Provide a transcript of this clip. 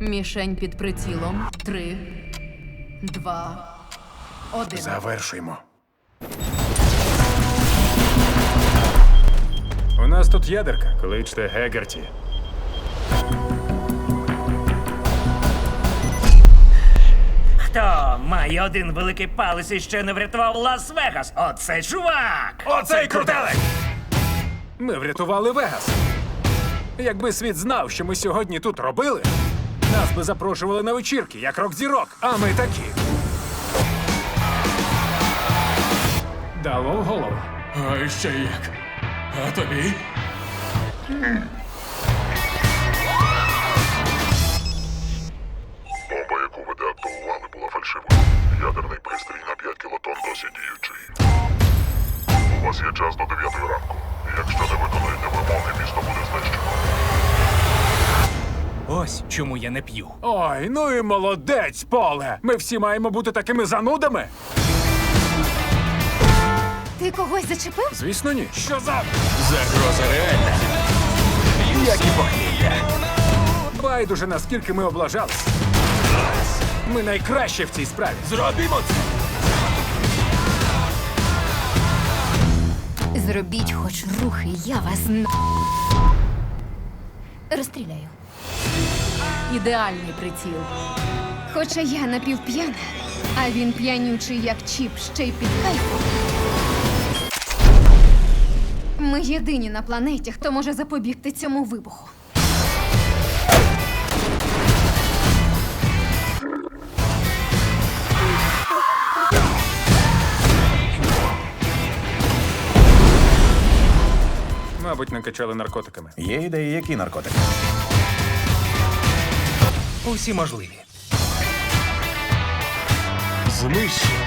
Мішень під прицілом. Три, два, один. Завершуємо. У нас тут ядерка. Кличте Гегерті. Хто має один великий палець і ще не врятував Лас-Вегас? Оце чувак! Оцей крутелик! Ми врятували Вегас. Якби світ знав, що ми сьогодні тут робили, нас би запрошували на вечірки, як рок-зірок, а ми такі. Дало в голову. А ще як? А тобі? Бомба, яку ви деактивували, була фальшивою. Ядерний пристрій на 5 кілотон досі діючий. У вас є час до 9 ранку. Якщо не виконуєте Ось чому я не п'ю. Ой, ну і молодець, Поле! Ми всі маємо бути такими занудами? Ти когось зачепив? Звісно, ні. Що за. Загроза реальна. Як і похмілля. Байдуже, наскільки ми облажались. Ми найкращі в цій справі. Зробімо це! Зробіть хоч рухи, я вас на... розстріляю. Ідеальний приціл. Хоча я напівп'яна, а він п'янючий, як чіп, ще й під кайфом. Ми єдині на планеті, хто може запобігти цьому вибуху. Мабуть, накачали наркотиками. Є ідеї, які наркотики? Усі можливі. Знищення.